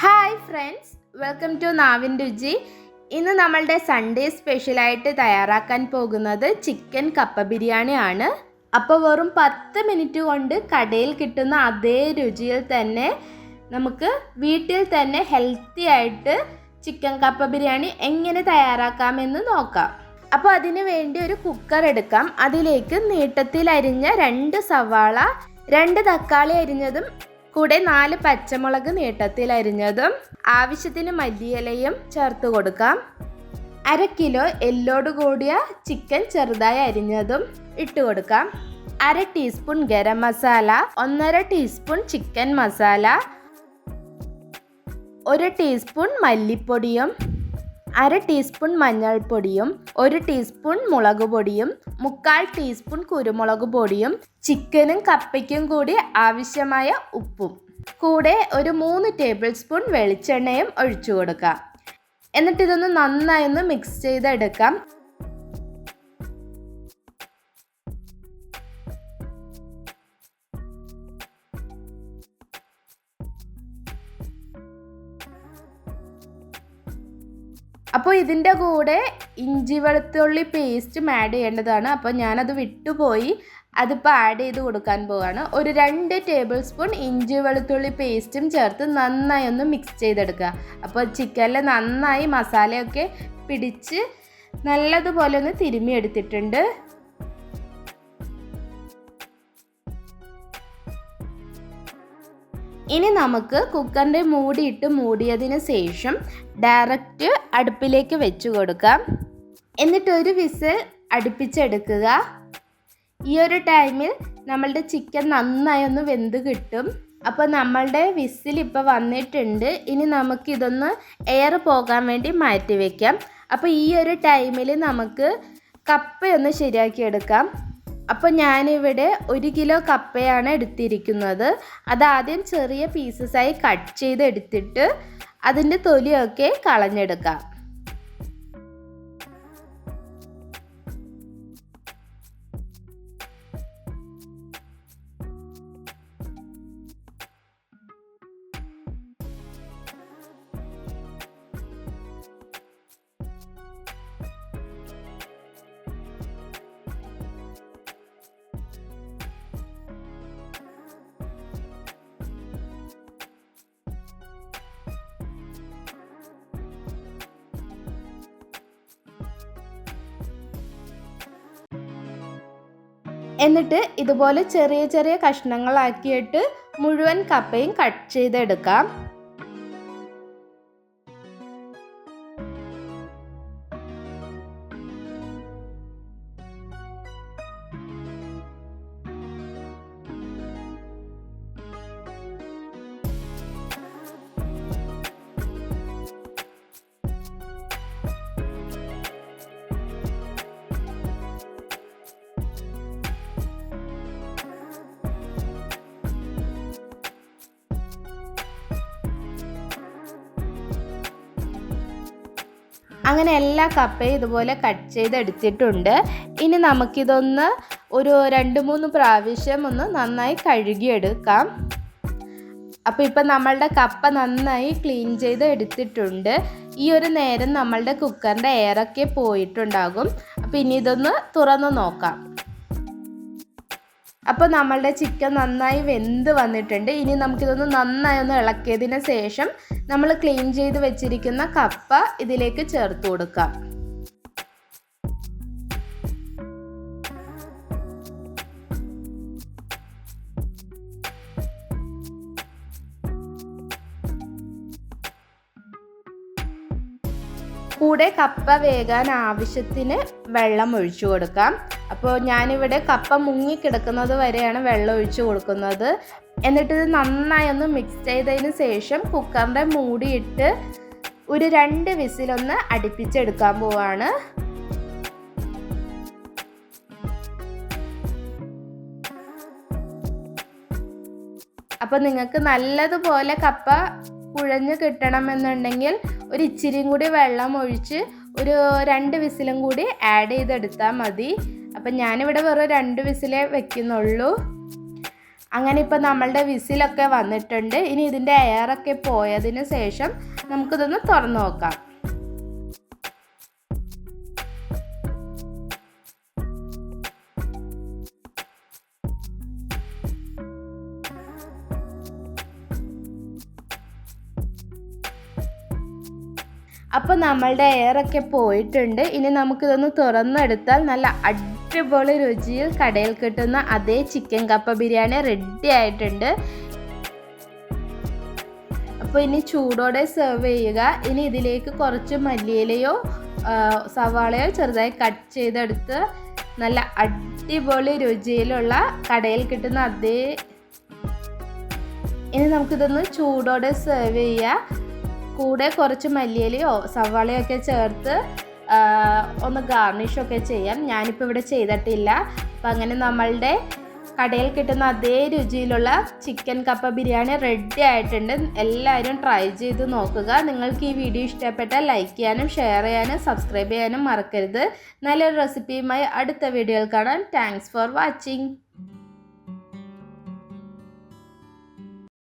Hi friends welcome to നാവിൻ രുചി ഇന്ന് നമ്മളുടെ സൺഡേ സ്പെഷ്യലായിട്ട് തയ്യാറാക്കാൻ പോകുന്നത് ചിക്കൻ കപ്പ ബിരിയാണി ആണ്. അപ്പോൾ വെറും പത്ത് മിനിറ്റ് കൊണ്ട് കടയിൽ കിട്ടുന്ന അതേ രുചിയിൽ തന്നെ നമുക്ക് വീട്ടിൽ തന്നെ ഹെൽത്തി ആയിട്ട് ചിക്കൻ കപ്പ ബിരിയാണി എങ്ങനെ തയ്യാറാക്കാമെന്ന് നോക്കാം. അപ്പോൾ അതിന് വേണ്ടി ഒരു കുക്കർ എടുക്കാം. അതിലേക്ക് നീട്ടത്തിൽ അരിഞ്ഞ രണ്ട് സവാള രണ്ട് തക്കാളി അരിഞ്ഞതും കൂടെ നാല് പച്ചമുളക് നീട്ടത്തിൽ അരിഞ്ഞതും ആവശ്യത്തിന് മല്ലിയിലയും ചേർത്ത് കൊടുക്കാം. അര കിലോ എല്ലോട് കൂടിയ ചിക്കൻ ചെറുതായി അരിഞ്ഞതും ഇട്ട് കൊടുക്കാം. അര ടീസ്പൂൺ ഗരം മസാല ഒന്നര ടീസ്പൂൺ ചിക്കൻ മസാല ഒരു ടീസ്പൂൺ മല്ലിപ്പൊടിയും അര ടീസ്പൂൺ മഞ്ഞൾപ്പൊടിയും ഒരു ടീസ്പൂൺ മുളക് പൊടിയും മുക്കാൽ ടീസ്പൂൺ കുരുമുളക് പൊടിയും ചിക്കനും കപ്പയ്ക്കും കൂടി ആവശ്യമായ ഉപ്പും. കൂടെ ഒരു മൂന്ന് ടേബിൾ സ്പൂൺ വെളിച്ചെണ്ണയും ഒഴിച്ചു കൊടുക്കാം. എന്നിട്ടിതൊന്ന് നന്നായി ഒന്ന് മിക്സ് ചെയ്തെടുക്കാം. അപ്പോൾ ഇതിന്റെ കൂടെ ഇഞ്ചി വെളുത്തുള്ളി പേസ്റ്റും ആഡ് ചെയ്യേണ്ടതാണ്. അപ്പോൾ ഞാനത് വിട്ടുപോയി. അതിപ്പോൾ ആഡ് ചെയ്ത് കൊടുക്കാൻ പോവാണ്. ഒരു രണ്ട് ടേബിൾ സ്പൂൺ ഇഞ്ചി വെളുത്തുള്ളി പേസ്റ്റും ചേർത്ത് നന്നായി ഒന്ന് മിക്സ് ചെയ്തെടുക്കുക. അപ്പോൾ ചിക്കനിൽ നന്നായി മസാലയൊക്കെ പിടിച്ച് നല്ലതുപോലെ ഒന്ന് തിരുമ്മി എടുത്തിട്ടുണ്ട് ഇനി നമുക്ക് കുക്കറിന്റെ മൂടിയിട്ട് മൂടിയതിന് ശേഷം ഡയറക്റ്റ് അടുപ്പിലേക്ക് വെച്ച് കൊടുക്കാം. എന്നിട്ട് ഒരു വിസിൽ അടുപ്പിച്ചെടുക്കുക. ഈ ഒരു ടൈമിൽ നമ്മളുടെ ചിക്കൻ നന്നായി ഒന്ന് വെന്ത് കിട്ടും. അപ്പോൾ നമ്മളുടെ വിസിൽ ഇപ്പോൾ വന്നിട്ടുണ്ട്. ഇനി നമുക്കിതൊന്ന് എയർ പോകാൻ വേണ്ടി മാറ്റി വയ്ക്കാം അപ്പോൾ ഈ ഒരു ടൈമിൽ നമുക്ക് കപ്പയൊന്ന് ശരിയാക്കി എടുക്കാം അപ്പോൾ ഞാനിവിടെ ഒരു കിലോ കപ്പയാണ് എടുത്തിരിക്കുന്നത്. അതാദ്യം ചെറിയ പീസസായി കട്ട് ചെയ്ത് എടുത്തിട്ട് അതിന്റെ തൊലിയൊക്കെ കളഞ്ഞെടുക്കാം. എന്നിട്ട് ഇതുപോലെ ചെറിയ ചെറിയ കഷ്ണങ്ങളാക്കിയിട്ട് മുഴുവൻ കപ്പയും കട്ട് ചെയ്തെടുക്കാം. അങ്ങനെ എല്ലാ കപ്പയും ഇതുപോലെ കട്ട് ചെയ്ത് എടുത്തിട്ടുണ്ട്. ഇനി നമുക്കിതൊന്ന് ഒരു രണ്ട് മൂന്ന് പ്രാവശ്യം ഒന്ന് നന്നായി കഴുകിയെടുക്കാം. അപ്പോൾ ഇപ്പം നമ്മളുടെ കപ്പ നന്നായി ക്ലീൻ ചെയ്ത് എടുത്തിട്ടുണ്ട്. ഈ ഒരു നേരം നമ്മളുടെ കുക്കറിന്റെ എയറൊക്കെ പോയിട്ടുണ്ടാകും. അപ്പോൾ ഇനി ഇതൊന്ന് തുറന്ന് നോക്കാം. അപ്പോൾ നമ്മളുടെ ചിക്കൻ നന്നായി വെന്ത് വന്നിട്ടുണ്ട്. ഇനി നമുക്കിതൊന്ന് നന്നായി ഒന്ന് ഇളക്കിയതിന് ശേഷം നമ്മൾ ക്ലീൻ ചെയ്ത് വെച്ചിരിക്കുന്ന കപ്പ ഇതിലേക്ക് ചേർത്ത് കൊടുക്കാം. കൂടെ കപ്പ വേകാൻ ആവശ്യത്തിന് വെള്ളം ഒഴിച്ചു കൊടുക്കാം. അപ്പോൾ ഞാനിവിടെ കപ്പ മുങ്ങിക്കിടക്കുന്നത് വരെയാണ് വെള്ളം ഒഴിച്ച് കൊടുക്കുന്നത്. എന്നിട്ട് ഇത് നന്നായി ഒന്ന് മിക്സ് ചെയ്തതിന് ശേഷം കുക്കറിന്റെ മൂടിയിട്ട് ഒരു രണ്ട് വിസിലൊന്ന് അടുപ്പിച്ചെടുക്കാൻ പോവാണ്. അപ്പോൾ നിങ്ങൾക്ക് നല്ലതുപോലെ കപ്പ കുഴഞ്ഞ് കിട്ടണമെന്നുണ്ടെങ്കിൽ ഒരു ഇച്ചിരിയും കൂടി വെള്ളം ഒഴിച്ച് ഒരു രണ്ട് വിസിലും കൂടി ആഡ് ചെയ്തെടുത്താൽ മതി. അപ്പം ഞാനിവിടെ വെറും രണ്ട് വിസിലേ വെക്കുന്നുള്ളൂ. അങ്ങനെ ഇപ്പം നമ്മളുടെ വിസിലൊക്കെ വന്നിട്ടുണ്ട്. ഇനി ഇതിന്റെ എയറൊക്കെ പോയതിന് ശേഷം നമുക്കിതൊന്ന് തുറന്നു നോക്കാം. അപ്പോൾ നമ്മളുടെ എയറൊക്കെ പോയിട്ടുണ്ട്. ഇനി നമുക്കിതൊന്ന് തുറന്നെടുത്താൽ നല്ല അടിപൊളി രുചിയിൽ കടയിൽ കിട്ടുന്ന അതേ ചിക്കൻ കപ്പ ബിരിയാണി റെഡി ആയിട്ടുണ്ട്. അപ്പോൾ ഇനി ചൂടോടെ സെർവ് ചെയ്യുക. ഇനി ഇതിലേക്ക് കുറച്ച് മല്ലിയിലയോ സവാളയോ ചെറുതായി കട്ട് ചെയ്തെടുത്ത് നല്ല അടിപൊളി രുചിയിലുള്ള കടയിൽ കിട്ടുന്ന അതേ ഇനി നമുക്കിതൊന്ന് ചൂടോടെ സെർവ് ചെയ്യുക. കൂടെ കുറച്ച് മല്ലിയിലയോ സവാളയോ ഒക്കെ ചേർത്ത് ഒന്ന് ഗാർണിഷൊക്കെ ചെയ്യാം. ഞാനിപ്പോൾ ഇവിടെ ചെയ്തിട്ടില്ല. അപ്പം അങ്ങനെ നമ്മളുടെ കടയിൽ കിട്ടുന്ന അതേ രുചിയിലുള്ള ചിക്കൻ കപ്പ ബിരിയാണി റെഡി ആയിട്ടുണ്ട്. എല്ലാവരും ട്രൈ ചെയ്ത് നോക്കുക. നിങ്ങൾക്ക് ഈ വീഡിയോ ഇഷ്ടപ്പെട്ടാൽ ലൈക്ക് ചെയ്യാനും ഷെയർ ചെയ്യാനും സബ്സ്ക്രൈബ് ചെയ്യാനും മറക്കരുത്. നല്ലൊരു റെസിപ്പിയുമായി അടുത്ത വീഡിയോയിൽ കാണാം. Thanks for watching